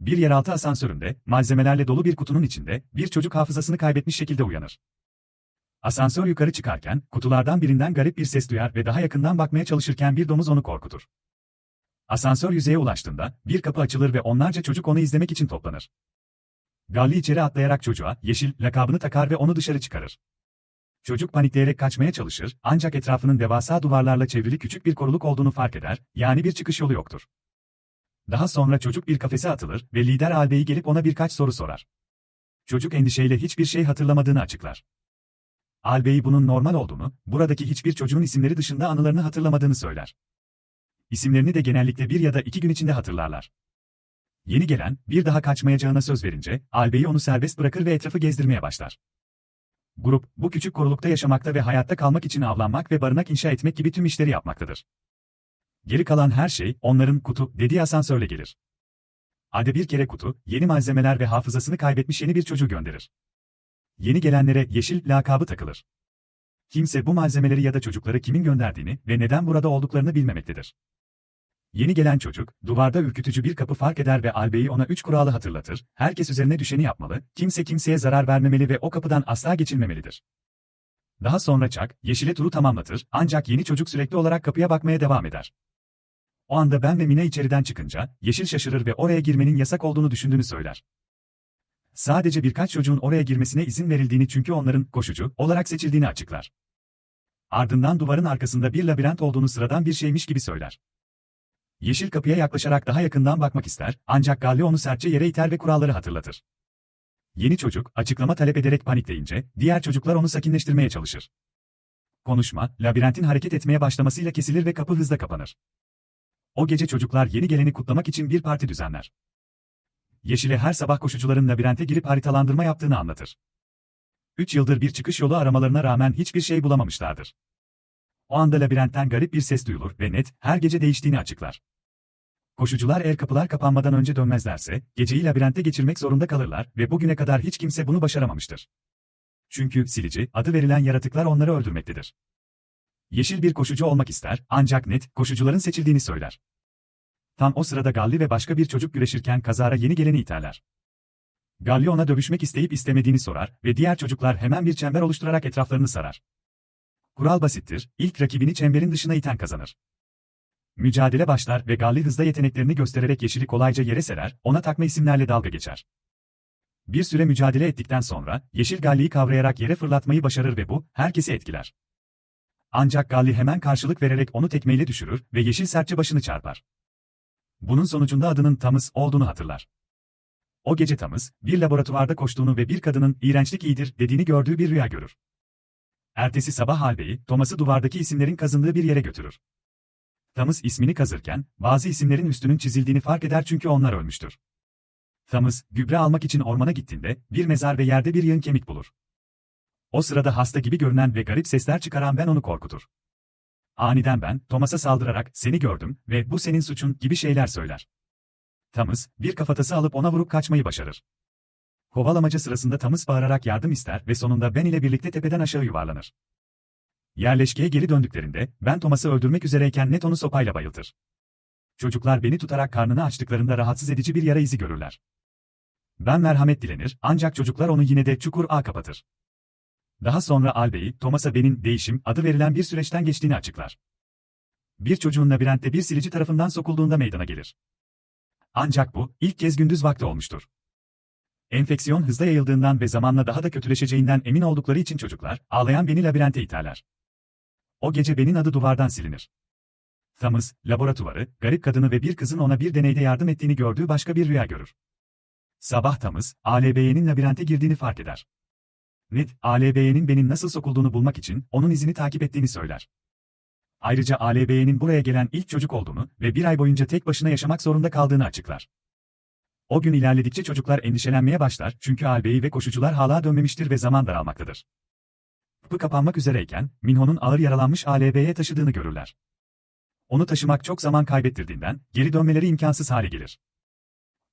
Bir yeraltı asansöründe, malzemelerle dolu bir kutunun içinde, bir çocuk hafızasını kaybetmiş şekilde uyanır. Asansör yukarı çıkarken, kutulardan birinden garip bir ses duyar ve daha yakından bakmaya çalışırken bir domuz onu korkutur. Asansör yüzeye ulaştığında, bir kapı açılır ve onlarca çocuk onu izlemek için toplanır. Galli içeri atlayarak çocuğa, yeşil, lakabını takar ve onu dışarı çıkarır. Çocuk panikleyerek kaçmaya çalışır, ancak etrafının devasa duvarlarla çevrili küçük bir koruluk olduğunu fark eder, yani bir çıkış yolu yoktur. Daha sonra çocuk bir kafese atılır ve lider Albe'yi gelip ona birkaç soru sorar. Çocuk endişeyle hiçbir şey hatırlamadığını açıklar. Albey bunun normal olduğunu, buradaki hiçbir çocuğun isimleri dışında anılarını hatırlamadığını söyler. İsimlerini de genellikle bir ya da iki gün içinde hatırlarlar. Yeni gelen, bir daha kaçmayacağına söz verince, Albey'i onu serbest bırakır ve etrafı gezdirmeye başlar. Grup, bu küçük korulukta yaşamakta ve hayatta kalmak için avlanmak ve barınak inşa etmek gibi tüm işleri yapmaktadır. Geri kalan her şey, onların kutu dediği asansörle gelir. Ade bir kere kutu, yeni malzemeler ve hafızasını kaybetmiş yeni bir çocuğu gönderir. Yeni gelenlere yeşil lakabı takılır. Kimse bu malzemeleri ya da çocukları kimin gönderdiğini ve neden burada olduklarını bilmemektedir. Yeni gelen çocuk, duvarda ürkütücü bir kapı fark eder ve Albe'yi ona üç kuralı hatırlatır, herkes üzerine düşeni yapmalı, kimse kimseye zarar vermemeli ve o kapıdan asla geçilmemelidir. Daha sonra Chuck, yeşile turu tamamlatır, ancak yeni çocuk sürekli olarak kapıya bakmaya devam eder. O anda ben ve Mina içeriden çıkınca, yeşil şaşırır ve oraya girmenin yasak olduğunu düşündüğünü söyler. Sadece birkaç çocuğun oraya girmesine izin verildiğini çünkü onların koşucu olarak seçildiğini açıklar. Ardından duvarın arkasında bir labirent olduğunu sıradan bir şeymiş gibi söyler. Yeşil kapıya yaklaşarak daha yakından bakmak ister, ancak Galli onu sertçe yere iter ve kuralları hatırlatır. Yeni çocuk, açıklama talep ederek panikleyince, diğer çocuklar onu sakinleştirmeye çalışır. Konuşma, labirentin hareket etmeye başlamasıyla kesilir ve kapı hızla kapanır. O gece çocuklar yeni geleni kutlamak için bir parti düzenler. Yeşil'e her sabah koşucuların labirente girip haritalandırma yaptığını anlatır. Üç yıldır bir çıkış yolu aramalarına rağmen hiçbir şey bulamamışlardır. O anda labirentten garip bir ses duyulur ve net, her gece değiştiğini açıklar. Koşucular eğer kapılar kapanmadan önce dönmezlerse, geceyi labirentte geçirmek zorunda kalırlar ve bugüne kadar hiç kimse bunu başaramamıştır. Çünkü silici, adı verilen yaratıklar onları öldürmektedir. Yeşil bir koşucu olmak ister, ancak net, koşucuların seçildiğini söyler. Tam o sırada Galli ve başka bir çocuk güreşirken kazara yeni geleni iterler. Galli ona dövüşmek isteyip istemediğini sorar ve diğer çocuklar hemen bir çember oluşturarak etraflarını sarar. Kural basittir, ilk rakibini çemberin dışına iten kazanır. Mücadele başlar ve Galli hızda yeteneklerini göstererek yeşili kolayca yere serer, ona takma isimlerle dalga geçer. Bir süre mücadele ettikten sonra, yeşil Galli'yi kavrayarak yere fırlatmayı başarır ve bu, herkesi etkiler. Ancak Galli hemen karşılık vererek onu tekmeyle düşürür ve yeşil sertçe başını çarpar. Bunun sonucunda adının Tamız olduğunu hatırlar. O gece Tamız, bir laboratuvarda koştuğunu ve bir kadının iğrençlik iyidir dediğini gördüğü bir rüya görür. Ertesi sabah Halbeyi, Thomas'ı duvardaki isimlerin kazındığı bir yere götürür. Thomas ismini kazırken, bazı isimlerin üstünün çizildiğini fark eder çünkü onlar ölmüştür. Thomas, gübre almak için ormana gittiğinde, bir mezar ve yerde bir yığın kemik bulur. O sırada hasta gibi görünen ve garip sesler çıkaran Ben onu korkutur. Aniden ben, Thomas'a saldırarak, seni gördüm ve bu senin suçun gibi şeyler söyler. Thomas, bir kafatası alıp ona vurup kaçmayı başarır. Kovalamaca sırasında Thomas bağırarak yardım ister ve sonunda Ben ile birlikte tepeden aşağı yuvarlanır. Yerleşkeye geri döndüklerinde, ben Thomas'ı öldürmek üzereyken Net onu sopayla bayıltır. Çocuklar beni tutarak karnını açtıklarında rahatsız edici bir yara izi görürler. Ben merhamet dilenir, ancak çocuklar onu yine de çukur ağ kapatır. Daha sonra Albey, Thomas'a Ben'in değişim adı verilen bir süreçten geçtiğini açıklar. Bir çocuğun labirentte bir silici tarafından sokulduğunda meydana gelir. Ancak bu, ilk kez gündüz vakti olmuştur. Enfeksiyon hızla yayıldığından ve zamanla daha da kötüleşeceğinden emin oldukları için çocuklar, ağlayan Ben'i labirente iterler. O gece Ben'in adı duvardan silinir. Thomas, laboratuvarı, garip kadını ve bir kızın ona bir deneyde yardım ettiğini gördüğü başka bir rüya görür. Sabah Thomas, ALB'nin labirente girdiğini fark eder. Ned, ALB'nin Ben'in nasıl sokulduğunu bulmak için onun izini takip ettiğini söyler. Ayrıca ALB'nin buraya gelen ilk çocuk olduğunu ve bir ay boyunca tek başına yaşamak zorunda kaldığını açıklar. O gün ilerledikçe çocuklar endişelenmeye başlar çünkü ALB'yi ve koşucular hala dönmemiştir ve zaman daralmaktadır. Kapı kapanmak üzereyken, Minho'nun ağır yaralanmış ALB'ye taşıdığını görürler. Onu taşımak çok zaman kaybettirdiğinden, geri dönmeleri imkansız hale gelir.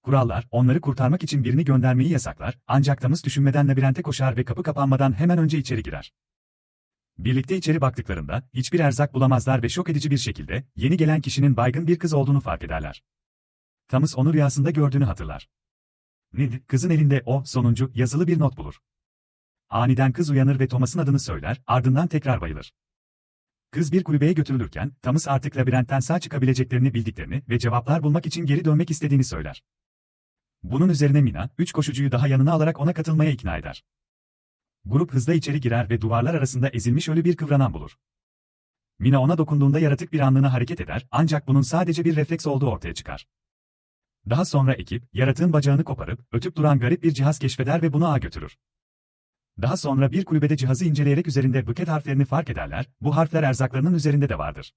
Kurallar, onları kurtarmak için birini göndermeyi yasaklar, ancak Tamız düşünmeden labirente koşar ve kapı kapanmadan hemen önce içeri girer. Birlikte içeri baktıklarında, hiçbir erzak bulamazlar ve şok edici bir şekilde, yeni gelen kişinin baygın bir kız olduğunu fark ederler. Thomas onu rüyasında gördüğünü hatırlar. Ned, kızın elinde o, sonuncu, yazılı bir not bulur. Aniden kız uyanır ve Thomas'ın adını söyler, ardından tekrar bayılır. Kız bir kulübeye götürülürken, Thomas artık labirentten sağ çıkabileceklerini bildiklerini ve cevaplar bulmak için geri dönmek istediğini söyler. Bunun üzerine Mina, üç koşucuyu daha yanına alarak ona katılmaya ikna eder. Grup hızla içeri girer ve duvarlar arasında ezilmiş ölü bir kıvranan bulur. Mina ona dokunduğunda yaratık bir anlığına hareket eder, ancak bunun sadece bir refleks olduğu ortaya çıkar. Daha sonra ekip, yaratığın bacağını koparıp, ötüp duran garip bir cihaz keşfeder ve bunu ağa götürür. Daha sonra bir kulübede cihazı inceleyerek üzerinde buket harflerini fark ederler, bu harfler erzaklarının üzerinde de vardır.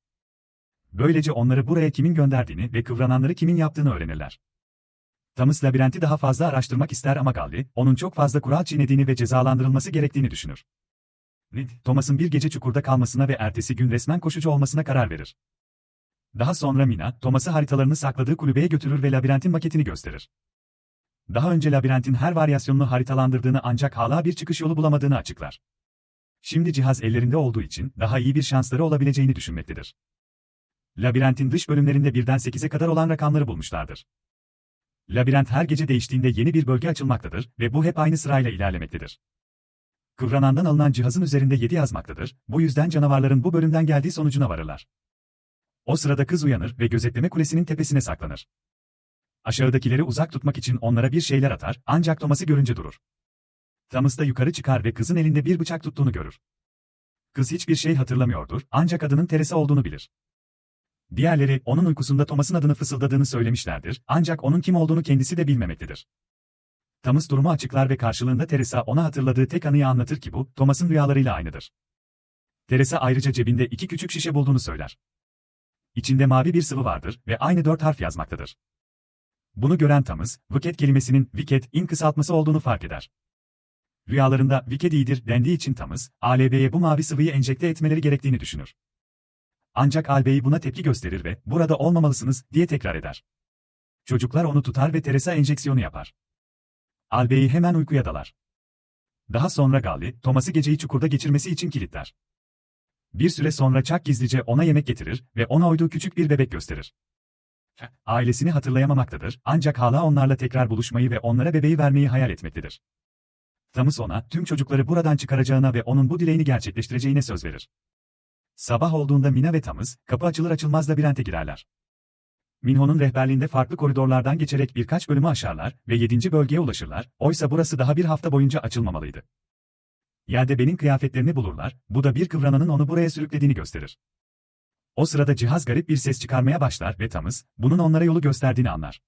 Böylece onları buraya kimin gönderdiğini ve kıvrananları kimin yaptığını öğrenirler. Thomas labirenti daha fazla araştırmak ister ama Galli, onun çok fazla kural çiğnediğini ve cezalandırılması gerektiğini düşünür. Reed, Thomas'ın bir gece çukurda kalmasına ve ertesi gün resmen koşucu olmasına karar verir. Daha sonra Mina, Thomas'ı haritalarını sakladığı kulübeye götürür ve labirentin maketini gösterir. Daha önce labirentin her varyasyonunu haritalandırdığını ancak hala bir çıkış yolu bulamadığını açıklar. Şimdi cihaz ellerinde olduğu için daha iyi bir şansları olabileceğini düşünmektedir. Labirentin dış bölümlerinde birden 8'e kadar olan rakamları bulmuşlardır. Labirent her gece değiştiğinde yeni bir bölge açılmaktadır ve bu hep aynı sırayla ilerlemektedir. Kıvranandan alınan cihazın üzerinde 7 yazmaktadır, bu yüzden canavarların bu bölümden geldiği sonucuna varırlar. O sırada kız uyanır ve gözetleme kulesinin tepesine saklanır. Aşağıdakileri uzak tutmak için onlara bir şeyler atar, ancak Thomas'ı görünce durur. Thomas da yukarı çıkar ve kızın elinde bir bıçak tuttuğunu görür. Kız hiçbir şey hatırlamıyordur, ancak adının Teresa olduğunu bilir. Diğerleri, onun uykusunda Thomas'ın adını fısıldadığını söylemişlerdir, ancak onun kim olduğunu kendisi de bilmemektedir. Thomas durumu açıklar ve karşılığında Teresa ona hatırladığı tek anıyı anlatır ki bu, Thomas'ın rüyalarıyla aynıdır. Teresa ayrıca cebinde iki küçük şişe bulduğunu söyler. İçinde mavi bir sıvı vardır ve aynı dört harf yazmaktadır. Bunu gören Thomas, Wicked kelimesinin Wicked in kısaltması olduğunu fark eder. Rüyalarında Wicked iyidir dendiği için Thomas, ALB'ye bu mavi sıvıyı enjekte etmeleri gerektiğini düşünür. Ancak Albey buna tepki gösterir ve burada olmamalısınız diye tekrar eder. Çocuklar onu tutar ve Teresa enjeksiyonu yapar. Albey hemen uykuya dalar. Daha sonra Galli, Thomas'ı geceyi çukurda geçirmesi için kilitler. Bir süre sonra Chuck gizlice ona yemek getirir ve ona oyduğu küçük bir bebek gösterir. Ailesini hatırlayamamaktadır, ancak hala onlarla tekrar buluşmayı ve onlara bebeği vermeyi hayal etmektedir. Thomas ona, tüm çocukları buradan çıkaracağına ve onun bu dileğini gerçekleştireceğine söz verir. Sabah olduğunda Mina ve Thomas, kapı açılır açılmaz labirente girerler. Minho'nun rehberliğinde farklı koridorlardan geçerek birkaç bölümü aşarlar ve yedinci bölgeye ulaşırlar, oysa burası daha bir hafta boyunca açılmamalıydı. Yerde benim kıyafetlerini bulurlar, bu da bir kıvrananın onu buraya sürüklediğini gösterir. O sırada cihaz garip bir ses çıkarmaya başlar ve Thomas, bunun onlara yolu gösterdiğini anlar.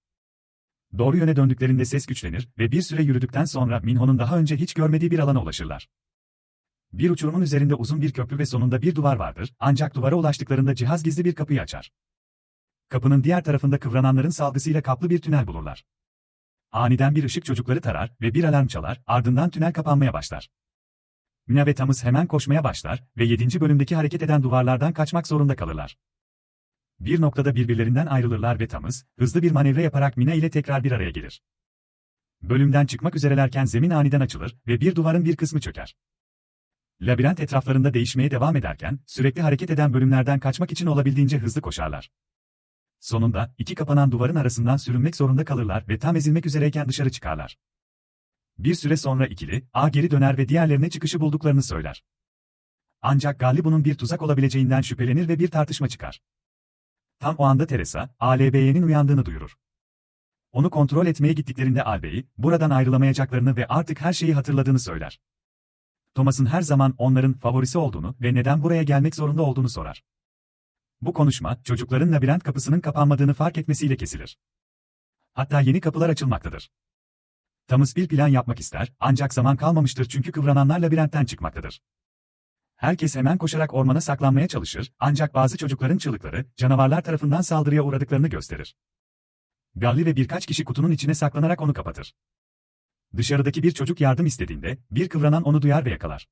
Doğru yöne döndüklerinde ses güçlenir ve bir süre yürüdükten sonra Minho'nun daha önce hiç görmediği bir alana ulaşırlar. Bir uçurumun üzerinde uzun bir köprü ve sonunda bir duvar vardır, ancak duvara ulaştıklarında cihaz gizli bir kapıyı açar. Kapının diğer tarafında kıvrananların salgısıyla kaplı bir tünel bulurlar. Aniden bir ışık çocukları tarar ve bir alarm çalar, ardından tünel kapanmaya başlar. Mina ve Thomas hemen koşmaya başlar ve 7. bölümdeki hareket eden duvarlardan kaçmak zorunda kalırlar. Bir noktada birbirlerinden ayrılırlar ve Thomas, hızlı bir manevra yaparak Mina ile tekrar bir araya gelir. Bölümden çıkmak üzerelerken zemin aniden açılır ve bir duvarın bir kısmı çöker. Labirent etraflarında değişmeye devam ederken, sürekli hareket eden bölümlerden kaçmak için olabildiğince hızlı koşarlar. Sonunda, iki kapanan duvarın arasından sürünmek zorunda kalırlar ve tam ezilmek üzereyken dışarı çıkarlar. Bir süre sonra ikili, A geri döner ve diğerlerine çıkışı bulduklarını söyler. Ancak Galli bunun bir tuzak olabileceğinden şüphelenir ve bir tartışma çıkar. Tam o anda Teresa, ALB'nin uyandığını duyurur. Onu kontrol etmeye gittiklerinde Albey'i, buradan ayrılamayacaklarını ve artık her şeyi hatırladığını söyler. Thomas'ın her zaman onların favorisi olduğunu ve neden buraya gelmek zorunda olduğunu sorar. Bu konuşma, çocukların labirent kapısının kapanmadığını fark etmesiyle kesilir. Hatta yeni kapılar açılmaktadır. Thomas bir plan yapmak ister, ancak zaman kalmamıştır çünkü kıvrananlar labirentten çıkmaktadır. Herkes hemen koşarak ormana saklanmaya çalışır, ancak bazı çocukların çığlıkları, canavarlar tarafından saldırıya uğradıklarını gösterir. Galli ve birkaç kişi kutunun içine saklanarak onu kapatır. Dışarıdaki bir çocuk yardım istediğinde, bir kıvranan onu duyar ve yakalar.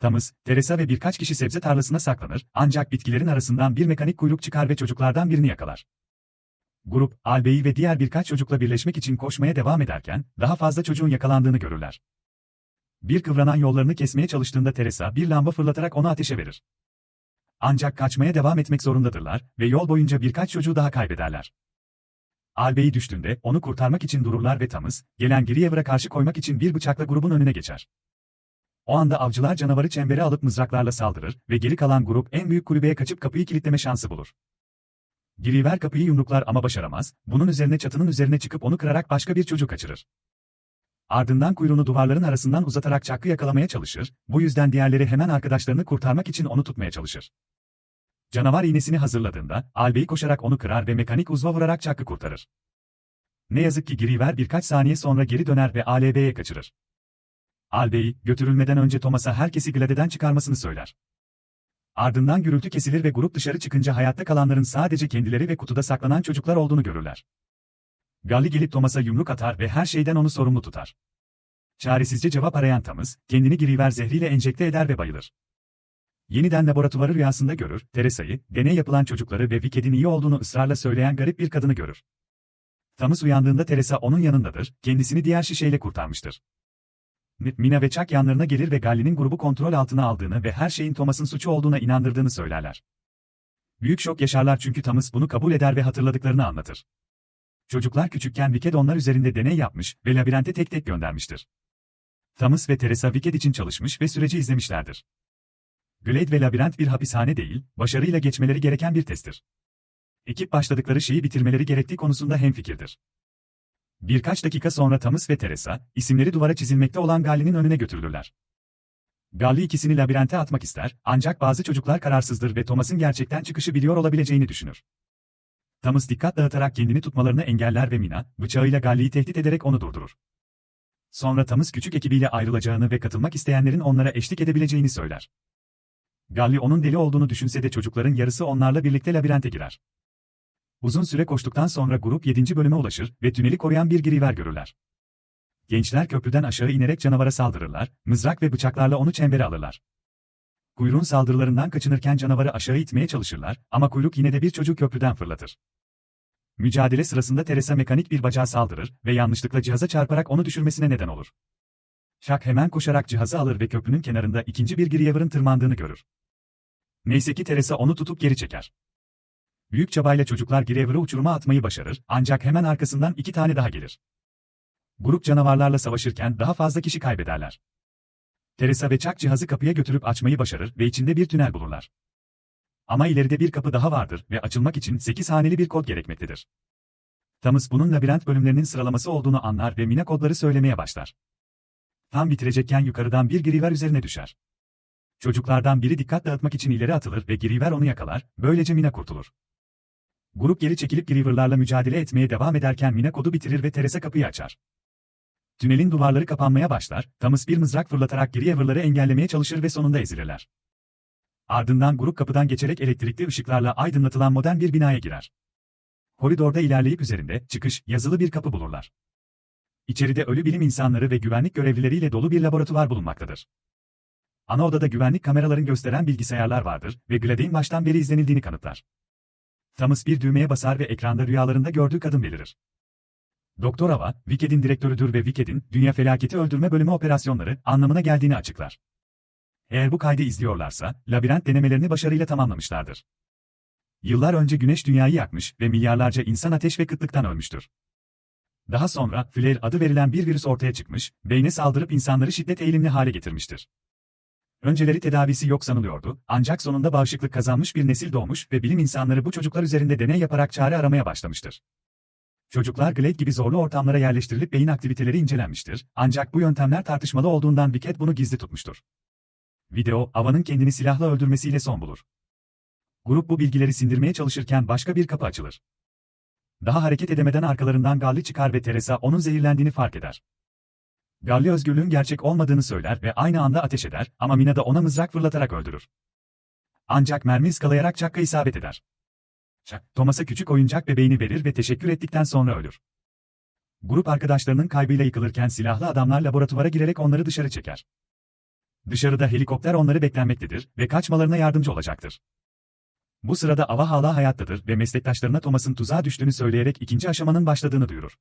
Thomas, Teresa ve birkaç kişi sebze tarlasına saklanır, ancak bitkilerin arasından bir mekanik kuyruk çıkar ve çocuklardan birini yakalar. Grup, Albey'i ve diğer birkaç çocukla birleşmek için koşmaya devam ederken, daha fazla çocuğun yakalandığını görürler. Bir kıvranan yollarını kesmeye çalıştığında Teresa bir lamba fırlatarak onu ateşe verir. Ancak kaçmaya devam etmek zorundadırlar ve yol boyunca birkaç çocuğu daha kaybederler. Albe'yi düştüğünde onu kurtarmak için dururlar ve Tamız, gelen Griever'a karşı koymak için bir bıçakla grubun önüne geçer. O anda avcılar canavarı çembere alıp mızraklarla saldırır ve geri kalan grup en büyük kulübeye kaçıp kapıyı kilitleme şansı bulur. Griever kapıyı yumruklar ama başaramaz, bunun üzerine çatının üzerine çıkıp onu kırarak başka bir çocuk kaçırır. Ardından kuyruğunu duvarların arasından uzatarak Çakk'ı yakalamaya çalışır, bu yüzden diğerleri hemen arkadaşlarını kurtarmak için onu tutmaya çalışır. Canavar iğnesini hazırladığında, Albe'yi koşarak onu kırar ve mekanik uzva vurarak Çakk'ı kurtarır. Ne yazık ki Griever birkaç saniye sonra geri döner ve ALB'ye kaçırır. Albe'yi, götürülmeden önce Thomas'a herkesi Glade'den çıkarmasını söyler. Ardından gürültü kesilir ve grup dışarı çıkınca hayatta kalanların sadece kendileri ve kutuda saklanan çocuklar olduğunu görürler. Galli gelip Thomas'a yumruk atar ve her şeyden onu sorumlu tutar. Çaresizce cevap arayan Thomas, kendini Griever zehriyle enjekte eder ve bayılır. Yeniden laboratuvarı rüyasında görür, Teresa'yı, deney yapılan çocukları ve Wicked'in iyi olduğunu ısrarla söyleyen garip bir kadını görür. Thomas uyandığında Teresa onun yanındadır, kendisini diğer şişeyle kurtarmıştır. Mina ve Chuck yanlarına gelir ve Galli'nin grubu kontrol altına aldığını ve her şeyin Thomas'ın suçu olduğuna inandırdığını söylerler. Büyük şok yaşarlar çünkü Thomas bunu kabul eder ve hatırladıklarını anlatır. Çocuklar küçükken Wicked onlar üzerinde deney yapmış ve labirente tek tek göndermiştir. Thomas ve Teresa Wicked için çalışmış ve süreci izlemişlerdir. Glade ve labirent bir hapishane değil, başarıyla geçmeleri gereken bir testtir. Ekip başladıkları şeyi bitirmeleri gerektiği konusunda hemfikirdir. Birkaç dakika sonra Thomas ve Teresa, isimleri duvara çizilmekte olan Galli'nin önüne götürülürler. Galli ikisini labirente atmak ister, ancak bazı çocuklar kararsızdır ve Thomas'ın gerçekten çıkışı biliyor olabileceğini düşünür. Thomas dikkat dağıtarak kendini tutmalarını engeller ve Mina, bıçağıyla Galli'yi tehdit ederek onu durdurur. Sonra Thomas küçük ekibiyle ayrılacağını ve katılmak isteyenlerin onlara eşlik edebileceğini söyler. Galli onun deli olduğunu düşünse de çocukların yarısı onlarla birlikte labirente girer. Uzun süre koştuktan sonra grup 7. bölüme ulaşır ve tüneli koruyan bir giriver görürler. Gençler köprüden aşağı inerek canavara saldırırlar, mızrak ve bıçaklarla onu çembere alırlar. Kuyruğun saldırılarından kaçınırken canavarı aşağı itmeye çalışırlar ama kuyruk yine de bir çocuğu köprüden fırlatır. Mücadele sırasında Teresa mekanik bir bacağa saldırır ve yanlışlıkla cihaza çarparak onu düşürmesine neden olur. Chuck hemen koşarak cihazı alır ve köprünün kenarında ikinci bir Griever'ın tırmandığını görür. Neyse ki Teresa onu tutup geri çeker. Büyük çabayla çocuklar Griever'ı uçuruma atmayı başarır, ancak hemen arkasından iki tane daha gelir. Grup canavarlarla savaşırken daha fazla kişi kaybederler. Teresa ve Chuck cihazı kapıya götürüp açmayı başarır ve içinde bir tünel bulurlar. Ama ileride bir kapı daha vardır ve açılmak için 8 haneli bir kod gerekmektedir. Thomas bunun labirent bölümlerinin sıralaması olduğunu anlar ve Mina kodları söylemeye başlar. Tam bitirecekken yukarıdan bir Griever üzerine düşer. Çocuklardan biri dikkat dağıtmak için ileri atılır ve Griever onu yakalar, böylece Mina kurtulur. Grup geri çekilip Griever'larla mücadele etmeye devam ederken Mina kodu bitirir ve Teresa kapıyı açar. Tünelin duvarları kapanmaya başlar, Thomas bir mızrak fırlatarak Griever'ları engellemeye çalışır ve sonunda ezilirler. Ardından grup kapıdan geçerek elektrikli ışıklarla aydınlatılan modern bir binaya girer. Koridorda ilerleyip üzerinde, çıkış, yazılı bir kapı bulurlar. İçeride ölü bilim insanları ve güvenlik görevlileriyle dolu bir laboratuvar bulunmaktadır. Ana odada güvenlik kameraların gösteren bilgisayarlar vardır ve Glade'in baştan beri izlenildiğini kanıtlar. Thomas bir düğmeye basar ve ekranda rüyalarında gördüğü kadın belirir. Doktor Ava, Wicked'in direktörüdür ve Wicked'in, Dünya Felaketi Öldürme Bölümü operasyonları anlamına geldiğini açıklar. Eğer bu kaydı izliyorlarsa, labirent denemelerini başarıyla tamamlamışlardır. Yıllar önce güneş dünyayı yakmış ve milyarlarca insan ateş ve kıtlıktan ölmüştür. Daha sonra, Flare adı verilen bir virüs ortaya çıkmış, beyne saldırıp insanları şiddet eğilimli hale getirmiştir. Önceleri tedavisi yok sanılıyordu, ancak sonunda bağışıklık kazanmış bir nesil doğmuş ve bilim insanları bu çocuklar üzerinde deney yaparak çare aramaya başlamıştır. Çocuklar Glade gibi zorlu ortamlara yerleştirilip beyin aktiviteleri incelenmiştir, ancak bu yöntemler tartışmalı olduğundan Wicked bunu gizli tutmuştur. Video, Ava'nın kendini silahla öldürmesiyle son bulur. Grup bu bilgileri sindirmeye çalışırken başka bir kapı açılır. Daha hareket edemeden arkalarından Galli çıkar ve Teresa onun zehirlendiğini fark eder. Galli özgürlüğün gerçek olmadığını söyler ve aynı anda ateş eder ama Mina da ona mızrak fırlatarak öldürür. Ancak mermi ıskalayarak Chuck'a isabet eder. Thomas'a küçük oyuncak bebeğini verir ve teşekkür ettikten sonra ölür. Grup arkadaşlarının kaybıyla yıkılırken silahlı adamlar laboratuvara girerek onları dışarı çeker. Dışarıda helikopter onları beklenmektedir ve kaçmalarına yardımcı olacaktır. Bu sırada Ava hala hayattadır ve meslektaşlarına Thomas'ın tuzağa düştüğünü söyleyerek ikinci aşamanın başladığını duyurur.